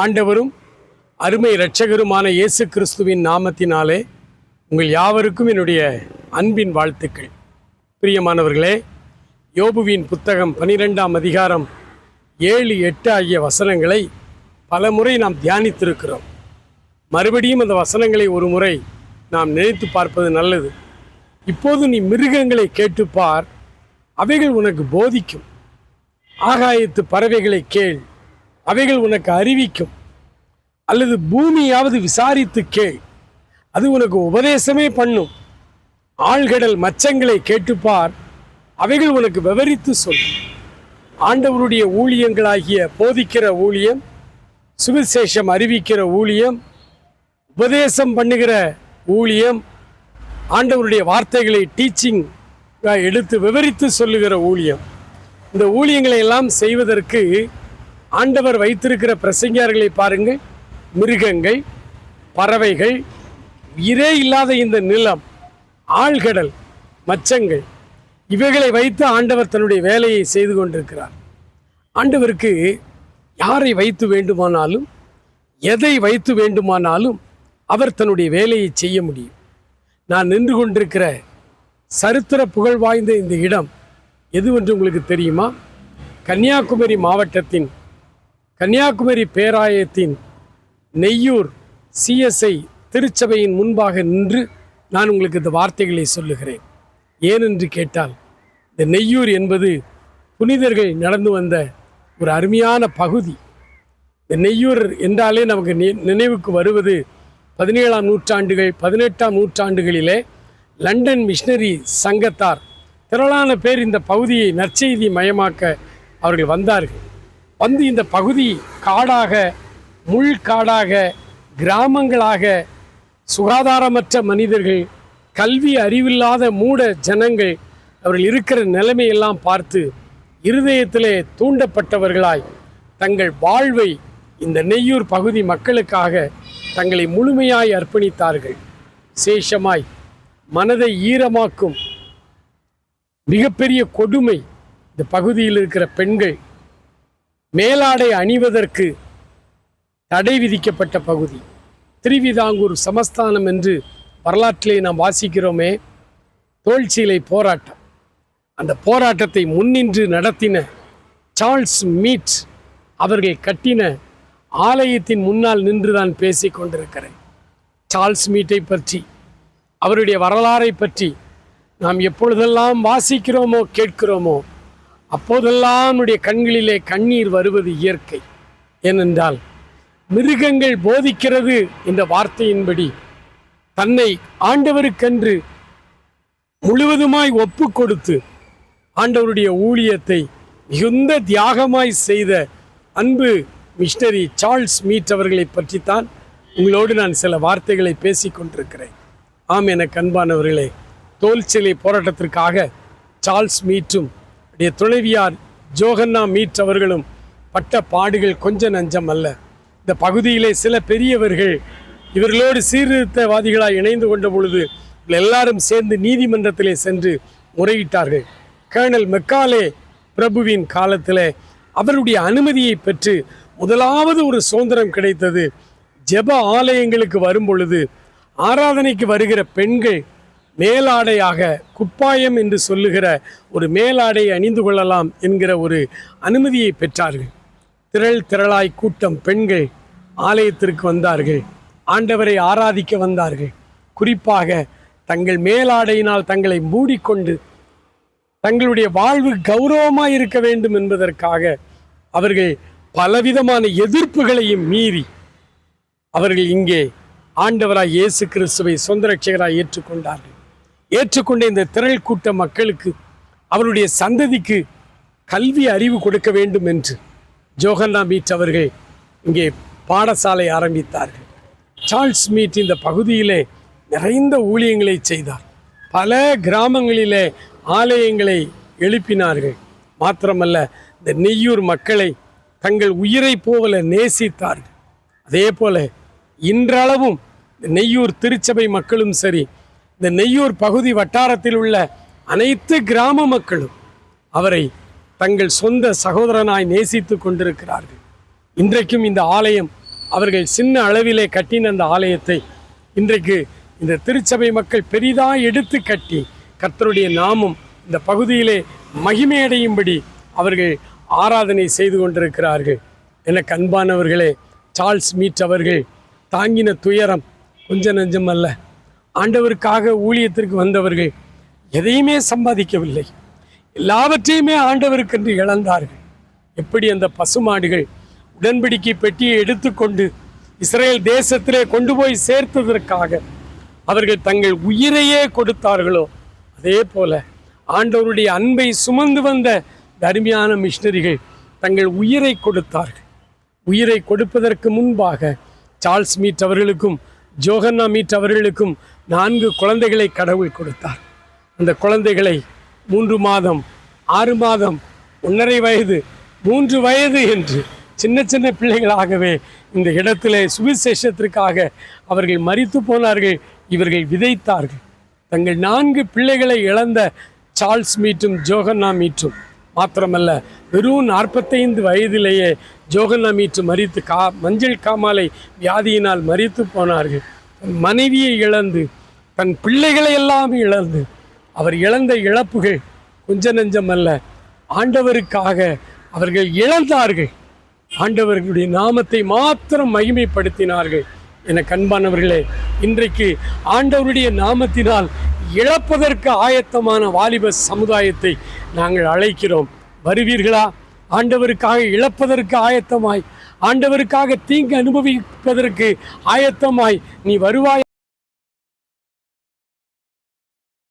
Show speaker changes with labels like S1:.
S1: ஆண்டவரும் அருமை இரட்சகருமான இயேசு கிறிஸ்துவின் நாமத்தினாலே உங்கள் யாவருக்கும் என்னுடைய அன்பின் வாழ்த்துக்கள். பிரியமானவர்களே யோபுவின் புத்தகம் பனிரெண்டாம் அதிகாரம் ஏழு எட்டு ஆகிய வசனங்களை பலமுறை நாம் தியானித்திருக்கிறோம். மறுபடியும் அந்த வசனங்களை ஒரு முறை நாம் நினைத்து பார்ப்பது நல்லது. இப்போது நீ மிருகங்களை கேட்டுப்பார் அவைகள் உனக்கு போதிக்கும். ஆகாயத்து பறவைகளை கேள் அவைகள் உனக்கு அறிவிக்கும். அல்லது பூமியாவது விசாரித்து கேள். அது உனக்கு உபதேசமே பண்ணும். ஆழ்கடல் மச்சங்களை கேட்டுப்பார். அவைகள் உனக்கு விவரித்து சொல்லும். ஆண்டவருடைய ஊழியங்களாகிய போதிக்கிற ஊழியம் சுவிசேஷம் அறிவிக்கிற ஊழியம் உபதேசம் பண்ணுகிற ஊழியம் ஆண்டவருடைய வார்த்தைகளை டீச்சிங் எடுத்து விவரித்து சொல்லுகிற ஊழியம். இந்த ஊழியங்களை எல்லாம் செய்வதற்கு ஆண்டவர் வைத்திருக்கிற பிரசங்கியார்களை பாருங்கள். மிருகங்கள் பறவைகள் இரே இல்லாத இந்த நிலம் ஆழ்கடல் மச்சங்கள் இவைகளை வைத்து ஆண்டவர் தன்னுடைய வேலையை செய்து கொண்டிருக்கிறார். ஆண்டவருக்கு யாரை வைத்து வேண்டுமானாலும் எதை வைத்து வேண்டுமானாலும் அவர் தன்னுடைய வேலையை செய்ய முடியும். நான் நின்று கொண்டிருக்கிற சரித்திர புகழ் வாய்ந்த இந்த இடம் எதுவென்று உங்களுக்கு தெரியுமா? கன்னியாகுமரி மாவட்டத்தின் கன்னியாகுமரி பேராயத்தின் நெய்யூர் சிஎஸ்ஐ திருச்சபையின் முன்பாக நின்று நான் உங்களுக்கு இந்த வார்த்தைகளை சொல்லுகிறேன். ஏனென்று கேட்டால் இந்த நெய்யூர் என்பது புனிதர்கள் நடந்து வந்த ஒரு அருமையான பகுதி. இந்த நெய்யூர் என்றாலே நமக்கு நி- நினைவுக்கு வருவது பதினேழாம் நூற்றாண்டுகள் பதினெட்டாம் நூற்றாண்டுகளிலே லண்டன் மிஷினரி சங்கத்தார் திரளான பேர் இந்த பகுதியை நற்செய்தி மயமாக்க அவர்கள் வந்தார்கள். வந்து இந்த பகுதி காடாக முள் காடாக கிராமங்களாக சுகாதாரமற்ற மனிதர்கள் கல்வி அறிவில்லாத மூட ஜனங்கள் அவர்கள் இருக்கிற நிலைமையெல்லாம் பார்த்து இருதயத்திலே தூண்டப்பட்டவர்களாய் தங்கள் வாழ்வை இந்த நெய்யூர் பகுதி மக்களுக்காக தங்களை முழுமையாய் அர்ப்பணித்தார்கள். சேஷமாய் மனதை ஈரமாக்கும் மிகப்பெரிய கொடுமை இந்த பகுதியில் இருக்கிற பெண்கள் மேலாடை அணிவதற்கு தடை விதிக்கப்பட்ட பகுதி. திருவிதாங்கூர் சமஸ்தானம் என்று வரலாற்றிலே நாம் வாசிக்கிறோமே தோல்சீலை போராட்டம். அந்த போராட்டத்தை முன்னின்று நடத்தின சார்ல்ஸ் மீட் அவர்கள் கட்டின ஆலயத்தின் முன்னால் நின்று தான் பேசிக் கொண்டிருக்கிறேன். சார்ல்ஸ் மீட்டை பற்றி அவருடைய வரலாறை பற்றி நாம் எப்பொழுதெல்லாம் வாசிக்கிறோமோ கேட்கிறோமோ அப்போதெல்லாம் நம்முடைய கண்களிலே கண்ணீர் வருவது இயற்கை. ஏனென்றால் மிருகங்கள் போதிக்கிறது என்ற வார்த்தையின்படி தன்னை ஆண்டவருக்கென்று முழுவதுமாய் ஒப்பு கொடுத்து ஆண்டவருடைய ஊழியத்தை மிகுந்த தியாகமாய் செய்த அன்பு மிஷினரி சார்ல்ஸ் மீட் அவர்களை பற்றித்தான் உங்களோடு நான் சில வார்த்தைகளை பேசிக் கொண்டிருக்கிறேன். ஆம் என கண்பானவர்களே தோல்சிலை போராட்டத்திற்காக சார்ல்ஸ் மீட்டும் உடைய துணைவியார் ஜோகன்னா மீட் அவர்களும் பட்ட பாடுகள் கொஞ்ச நஞ்சம் அல்ல. இந்த பகுதியிலே சில பெரியவர்கள் இவர்களோடு சீர்திருத்தவாதிகளாய் இணைந்து கொண்ட பொழுது எல்லாரும் சேர்ந்து நீதிமன்றத்திலே சென்று முறையிட்டார்கள். கர்னல் மெக்காலே பிரபுவின் காலத்தில் அவருடைய அனுமதியை பெற்று முதலாவது ஒரு சுதந்திரம் கிடைத்தது. ஜெப ஆலயங்களுக்கு வரும் பொழுது ஆராதனைக்கு வருகிற பெண்கள் மேலாடையாக குப்பாயம் என்று சொல்லுகிற ஒரு மேலாடை அணிந்து கொள்ளலாம் என்கிற ஒரு அனுமதியை பெற்றார்கள். திரள் திரளாய் கூட்டம் பெண்கள் ஆலயத்திற்கு வந்தார்கள். ஆண்டவரை ஆராதிக்க வந்தார்கள். குறிப்பாக தங்கள் மேலாடையினால் தங்களை மூடிக்கொண்டு தங்களுடைய வாழ்வு கௌரவமாக இருக்க வேண்டும் என்பதற்காக அவர்கள் பலவிதமான எதிர்ப்புகளையும் மீறி அவர்கள் இங்கே ஆண்டவராய் இயேசு கிறிஸ்துவை சொந்த ரட்சகராய் ஏற்றுக்கொண்டார்கள். ஏற்றுக்கொண்ட இந்த திரள் கூட்ட மக்களுக்கு அவருடைய சந்ததிக்கு கல்வி அறிவு கொடுக்க வேண்டும் என்று ஜோகன்னா மீட் அவர்கள் இங்கே பாடசாலை ஆரம்பித்தார்கள். சார்ல்ஸ் மீட் இந்த பகுதியிலே நிறைந்த ஊழியங்களை செய்தார். பல கிராமங்களிலே ஆலயங்களை எழுப்பினார்கள். மாத்திரமல்ல இந்த நெய்யூர் மக்களை தங்கள் உயிரை போல நேசித்தார்கள். அதே போல இன்றளவும் நெய்யூர் திருச்சபை மக்களும் சரி இந்த நெய்யூர் பகுதி வட்டாரத்தில் உள்ள அனைத்து கிராம மக்களும் அவரை தங்கள் சொந்த சகோதரனாய் நேசித்து கொண்டிருக்கிறார்கள். இன்றைக்கும் இந்த ஆலயம் அவர்கள் சின்ன அளவிலே கட்டின அந்த ஆலயத்தை இன்றைக்கு இந்த திருச்சபை மக்கள் பெரிதாக எடுத்து கட்டி கர்த்தருடைய நாமம் இந்த பகுதியிலே மகிமையடையும்படி அவர்கள் ஆராதனை செய்து கொண்டிருக்கிறார்கள். எனக்கு அன்பானவர்களே சார்ல்ஸ் மீட் அவர்கள் தாங்கின துயரம் கொஞ்ச நஞ்சம் அல்ல. ஆண்டவருக்காக ஊழியத்திற்கு வந்தவர்கள் எதையுமே சம்பாதிக்கவில்லை. எல்லாவற்றையுமே ஆண்டவருக்கென்று இழந்தார்கள். எப்படி அந்த பசுமாடுகள் உடன்படிக்கை பெட்டியை எடுத்துக்கொண்டு இஸ்ரேல் தேசத்திலே கொண்டு போய் சேர்த்ததற்காக அவர்கள் தங்கள் உயிரையே கொடுத்தார்களோ அதே போல ஆண்டவருடைய அன்பை சுமந்து வந்த தருமையான மிஷினரிகள் தங்கள் உயிரை கொடுத்தார்கள். உயிரை கொடுப்பதற்கு முன்பாக சார்ல்ஸ் மீட் அவர்களுக்கும் ஜோகன்னா மீட் அவர்களுக்கும் நான்கு குழந்தைகளை கடவுள் கொடுத்தார். அந்த குழந்தைகளை மூன்று மாதம் ஆறு மாதம் ஒன்றரை வயது மூன்று வயது என்று சின்ன சின்ன பிள்ளைகளாகவே இந்த இடத்திலே சுவிசேஷத்திற்காக அவர்கள் மறித்து போனார்கள் இவர்கள் விதைத்தார்கள். தங்கள் நான்கு பிள்ளைகளை இழந்த சார்ல்ஸ் மீட்டும் ஜோகன்னா மீட்டும் மாத்திரமல்ல வெறும் நாற்பத்தைந்து வயதிலேயே ஜோகன்னா மீட்டு மறித்து கா மஞ்சள் காமாலை வியாதியினால் மறித்து போனார்கள். தன் மனைவியை இழந்து தன் பிள்ளைகளை எல்லாம் இழந்து அவர் இழந்த இழப்புகள் கொஞ்ச நஞ்சம் அல்ல ஆண்டவருக்காக அவர்கள் இழந்தார்கள். ஆண்டவர்களுடைய நாமத்தை மாத்திரம் மகிமைப்படுத்தினார்கள். என கண்பானவர்களே இன்றைக்கு ஆண்டவருடைய நாமத்தினால் இழப்பதற்கு ஆயத்தமான வாலிப சமுதாயத்தை நாங்கள் அழைக்கிறோம். வருவீர்களா? ஆண்டவருக்காக இழப்பதற்கு ஆயத்தமாய் ஆண்டவருக்காக தீங்கு அனுபவிப்பதற்கு ஆயத்தமாய் நீ வருவாய்